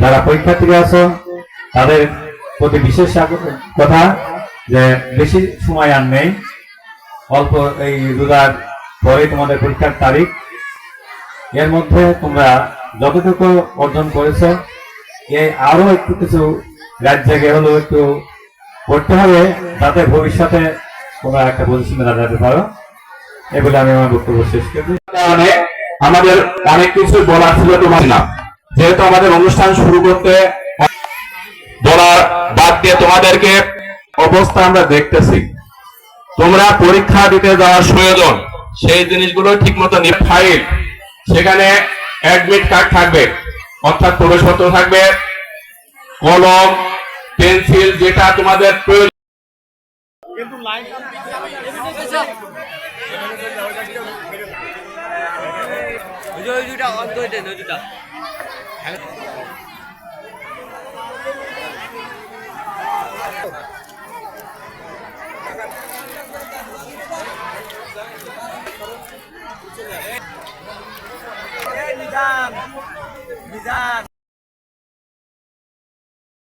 যারা পরীক্ষার্থীরা আছো, তাদের প্রতি বিশেষ কথা যে বেশি সময় আর নেই। অল্প এই রোজার পরে তোমাদের পরীক্ষার তারিখ। এর মধ্যে তোমরা যতটুকু অর্জন করেছ এই আরও একটু কিছু রাজ্যে হলেও একটু করতে হবে যাতে ভবিষ্যতে তোমরা একটা পজিশনে দাঁড়াতে পারো। এ বলে আমি আমার বক্তব্য শেষ কারণে আমাদের অনেক কিছু বলার ছিল তোমার না যেহেতু আমাদের অনুষ্ঠান শুরু করতে বলার বাদ দিয়ে তোমাদেরকে অবস্থা আমরা দেখতেছি। তোমরা পরীক্ষা দিতে যাওয়ার প্রয়োজন, সেই জিনিসগুলো ঠিক মতো ফাইল সেখানে অ্যাডমিট কার্ড থাকবে, অর্থাৎ প্রবেশপত্র থাকবে, কলম, পেন্সিল, যেটা তোমাদের প্রয়োজন। ওই ওই দুটা অর্ধ দেন ওই দুটা